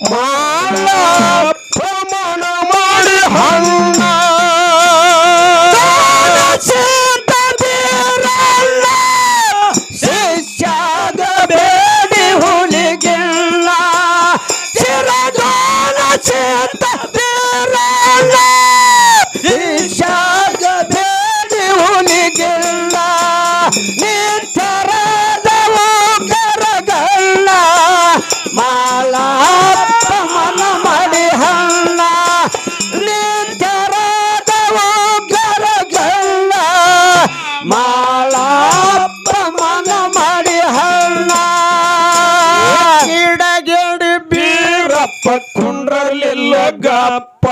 Mama! ಕುಂಡ್ರಲಿಲ್ಲ ಗಪ್ಪ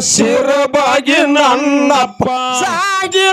ಶಿರಬಾಗಿ ನನ್ನಪ್ಪ. ಸಾಗಿ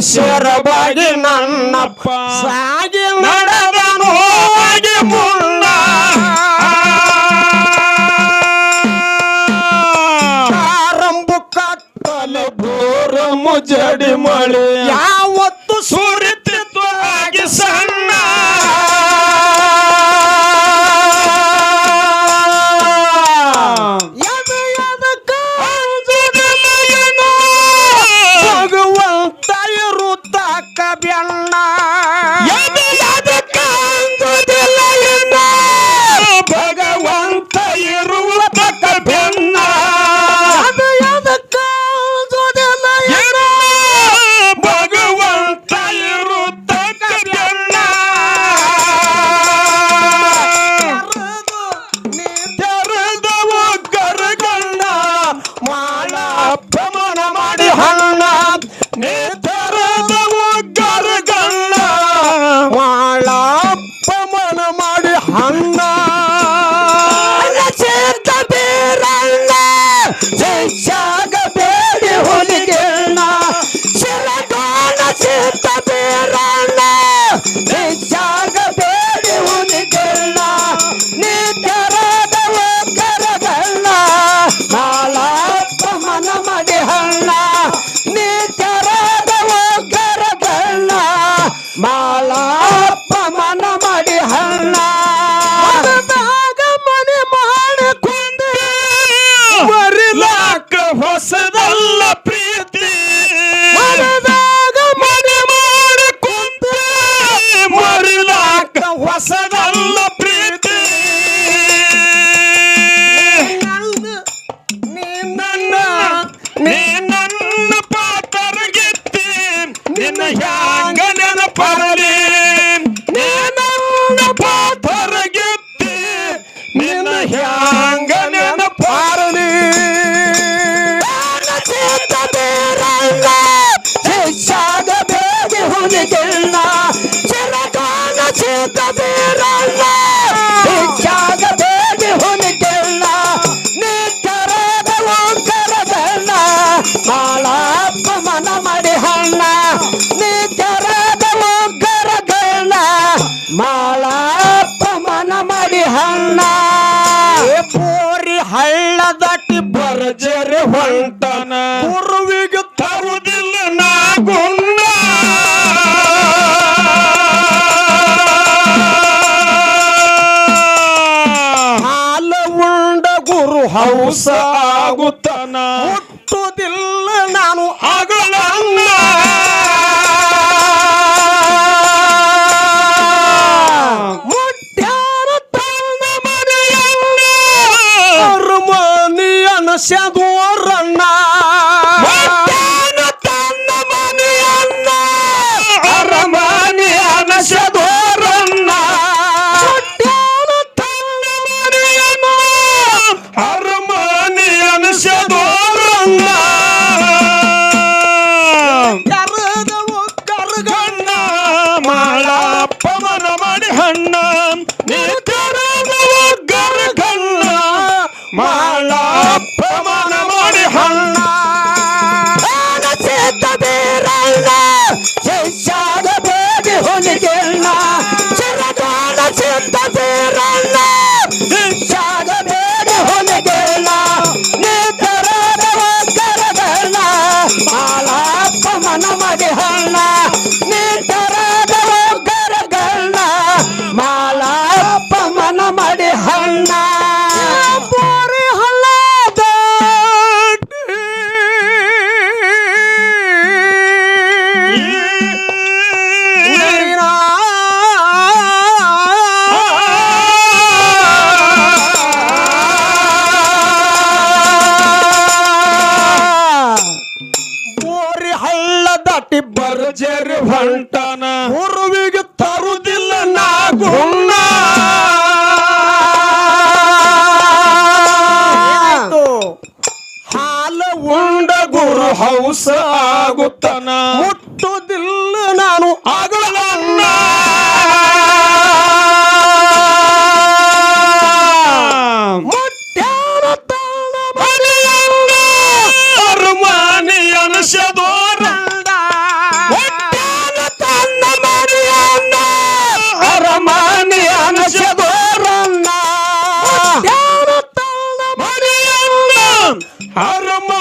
ಶರಬಾಗಿ ನನ್ನಪ್ಪ. ಗುರು ಮಾಳಪ್ಪ ಮನ ಮಾಡಿ ಹಣ್ಣ ঘন্ট Arama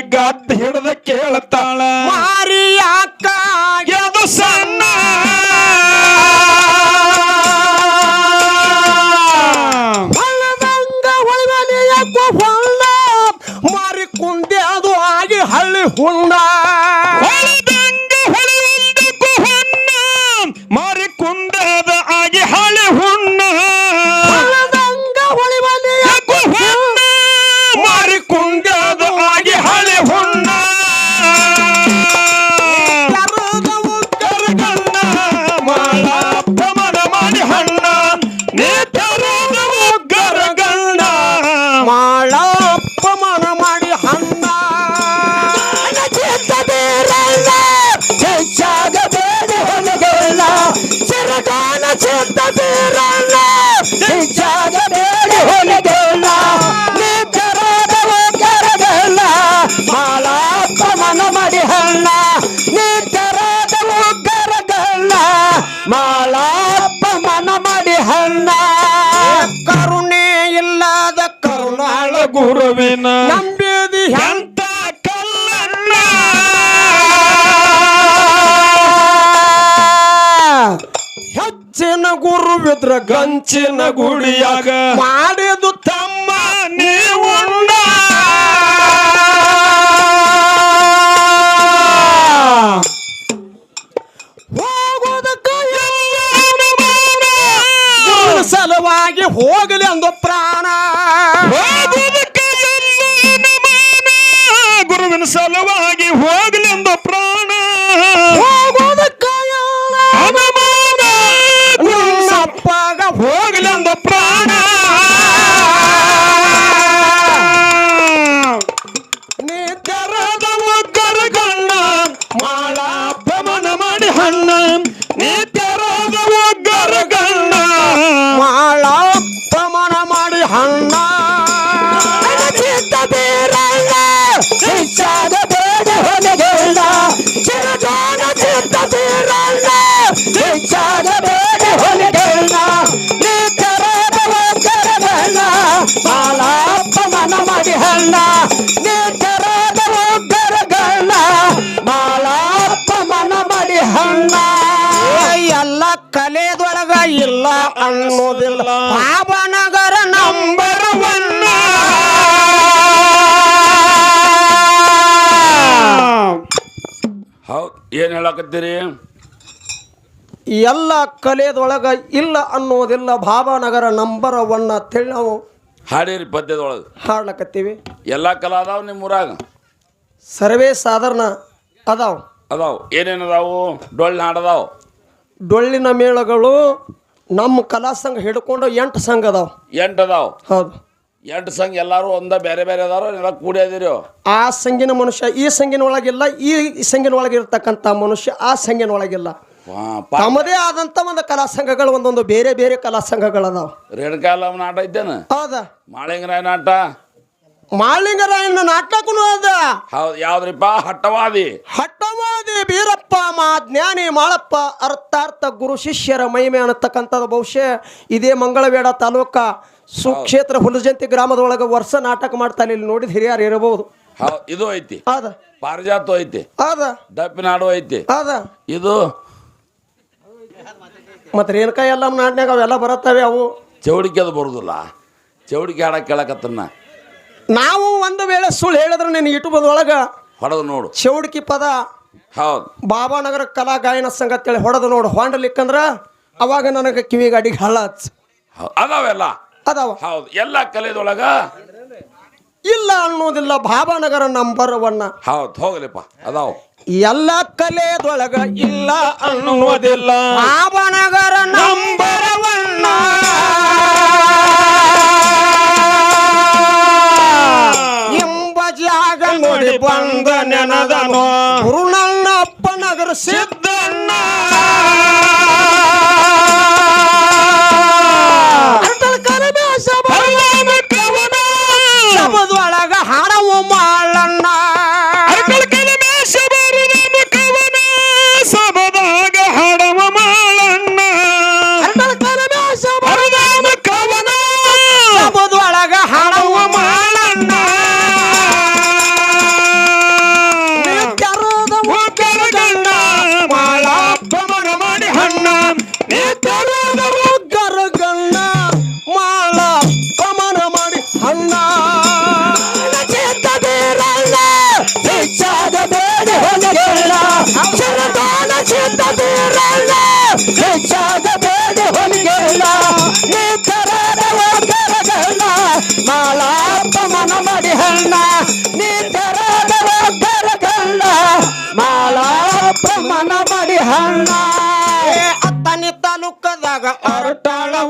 ಗದ್ದ ಹಿಡ್ದ ಕೇಳ್ತಾಳ. ಮಾರಿಯಾಕ ಗಂಚಿನ ಗುಡಿಯಾಗ ಮಾಡಿದು ತಮ್ಮ ನೀವು ಹೋಗೋದಕ್ಕ ಸಲುವಾಗಿ ಹೋಗಲಿ ಎಲ್ಲ ಕಲೆದೊಳಗೆ ಇಲ್ಲ ಅನ್ನೋದಿಲ್ಲ ಭಾವನಗರ ನಂಬರ್ ಒನ್ ಅಂತೇಳಿ ನಾವು ಹಾಡೀರಿ ಪದ್ಯದೊಳಗೆ. ಹಾಡ್ಲಕತ್ತೀವಿ. ಎಲ್ಲ ಕಲಾ ಅದಾವ ನಿಮ್ಮ ಊರಾಗ? ಸರ್ವೇ ಸಾಧಾರಣ ಅದಾವ. ಅದಾವ. ಏನೇನು ಅದಾವು? ಡೊಳ್ಳು ಹಾಡದಾವ ಡೊಳ್ಳಿನ ಮೇಳಗಳು ನಮ್ಮ ಕಲಾ ಸಂಘ ಹಿಡ್ಕೊಂಡು ಎಂಟು ಸಂಘ ಅದಾವ. ಎಂಟು ಅದಾವ. ಹೌದು. ಎಂಟು ಸಂಘ ಎಲ್ಲರೂ ಒಂದ ಬೇರೆ ಬೇರೆ ಅದಾರೋ ಎಲ್ಲ ಕೂಡಿ ಅದಿರಿ? ಆ ಸಂಘಿನ ಮನುಷ್ಯ ಈ ಸಂಘಿನ ಒಳಗಿಲ್ಲ ಈ ಸಂಘಿನ ಒಳಗೆ ಇರ್ತಕ್ಕಂಥ ಮನುಷ್ಯ ಆ ಸಂಘಿನ ಒಳಗಿಲ್ಲ ತಮ್ಮದೇ ಆದಂತ ಒಂದು ಕಲಾ ಸಂಘಗಳು ಒಂದೊಂದು ಬೇರೆ ಬೇರೆ ಕಲಾ ಸಂಘಗಳದಾವ. ರೇಣುಕಾಲ ನಾಟ ಇದ್ದೇನ? ಹೌದ. ಮಾಳಿಂಗರಾಯ ನಾಟ? ಮಾಳಿಂಗರಾಯನ ನಾಟಕನು ಅದ. ಹೌದು ಯಾವ್ದ್ರಿಪ್ಪ? ಹಟ್ಟವಾದಿ. ಹಟ್ಟವಾದಿ ಬೀರಪ್ಪ ಮಾ ಜ್ಞಾನಿ ಮಾಳಪ್ಪ ಅರ್ಥಾರ್ಥ ಗುರು ಶಿಷ್ಯರ ಮಹಿಮೆ ಅನ್ನತಕ್ಕಂಥದ್ದು ಬಹುಶಃ ಇದೇ ಮಂಗಳವೇಡ ತಾಲೂಕ ಸುಕ್ಷೇತ್ರ ಹುಲಜಂತಿ ಗ್ರಾಮದೊಳಗೆ ವರ್ಷ ನಾಟಕ ಮಾಡ್ತಾನೆ ಇಲ್ಲಿ ನೋಡಿದ ಹಿರಿಯರು ಇರಬಹುದು. ಹೌದು ಇದು ಐತಿ. ಅದ ಪಾರಿಜಾತ ಐತಿ. ಅದ ದಪ್ಪಿನಾಡು ಐತಿ. ಅದ ಇದು ಮತ್ತೆ ರೇಣುಕಾಯಿ ಎಲ್ಲ ನಾಟ್ನ್ಯಾಗ ಅವೆಲ್ಲ ಬರುತ್ತವೆ ಅವು. ಚೌಡಿಕೆ ಅದು ಬರುದಿಲ್ಲ. ಚೌಡಿಕೆ ಹಾಡಕ್ಕೆ ಕೇಳಕತ್ತನ್ನ. ನಾವು ಒಂದು ವೇಳೆ ಸುಳ್ಳು ಹೇಳಿದ್ರೆ ನೀನು ಯೂಟ್ಯೂಬ್ದೊಳಗೆ ಹೊಡೆದು ನೋಡು. ಚೌಡಿಕೆ ಪದ ಹೌದು. ಬಾಬಾನಗರ ಕಲಾ ಗಾಯನ ಸಂಘ ಅಂತೇಳಿ ಹೊಡೆದು ನೋಡು. ಹೊಂಡಲಿಕ್ಕಂದ್ರ ಅವಾಗ ನನಗೆ ಕಿವಿಗಾಡಿಗೆ ಹಳ್ಳ ಹಚ್ಚ. ಅದಾವೆಲ್ಲ. ಅದಾವ. ಹೌದು. ಎಲ್ಲ ಕಲೆದೊಳಗ ಇಲ್ಲ ಅನ್ನೋದಿಲ್ಲ ಭಾವನಗರ ನಂಬರ್ ಒನ್ ಹೌದು ಹೋಗಲಿಪ್ಪ. ಅದಾವ. ಎಲ್ಲ ಕಲೆದೊಳಗ ಇಲ್ಲ ಅನ್ನುವುದಿಲ್ಲ ಭಾವನಗರ ನಂಬರ್ ಒನ್ ಎಂಬ ಜಾಗ ನೋಡಿ ಬಂದ ನೆನದನು. ನಗರ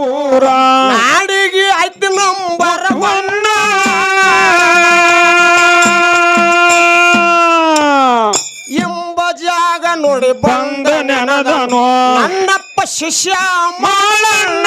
ಊರ. ನಾಡಿಗೆ ಐದು ನಂಬರ್ ಒನ್ ಎಂಬ ಜಾಗ ನೋಡಿ ಬಂದ ನೆನದನು. ನನ್ನಪ್ಪ ಶಿಷ್ಯ ಮಾಳಣ್ಣ.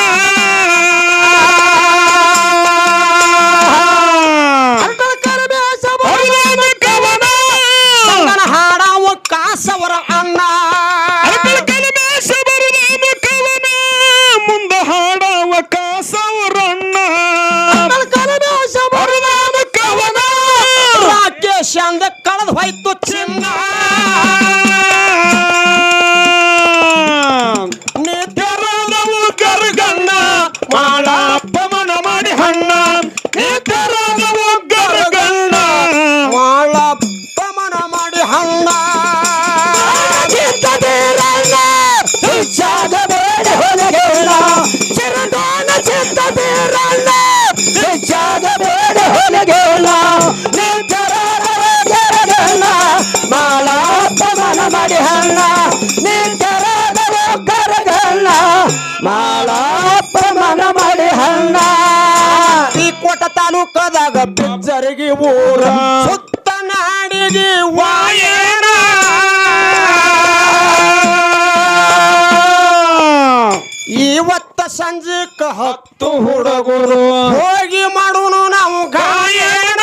ಬಿಜ್ಜರಿಗೆ ಊರ. ಸುತ್ತ ನಾಡಿಗೆ ವಾಯೇನ ಇವತ್ತ ಸಂಜೆಕ ಹತ್ತು ಹುಡುಗರು. ಹೋಗಿ ಮಾಡುನು ನಾವು ಗಾಯನ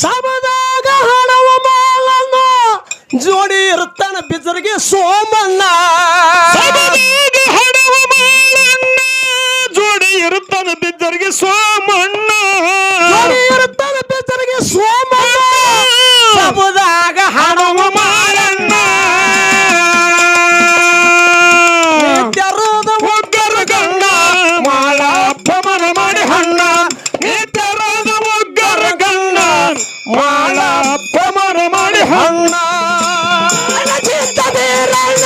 ಸಬದಾಗ ಹಣವ ಮಾಲನ್ನ ಜೋಡಿ ಇರ್ತಾನ ಬಿಜರಿಗೆ ಸೋಮಣ್ಣ. ಬಿದ್ದರಿಗೆ ಸೋಮಣ್ಣ. ಇರ್ತಾನ ಬಿಜರಿಗೆ ಸೋಮಣ್ಣ. ಸಮುದಾಗ ಹಣವ ಮಾರಣ್ಣ. ನಿತ್ಯರದ ಒಗ್ಗರ ಗಣ್ಣ ಮಾಳಪ್ಪ ಮನ ಮಾಡಿ ಹಣ್ಣ. ನಿತ್ಯರಾದ ಒಗ್ಗರ ಗಣ್ಣ ಮಾಳಪ್ಪ ಮನ ಮಾಡಿ ಹಣ್ಣ. ಚಿತ್ತದಿರಣ್ಣ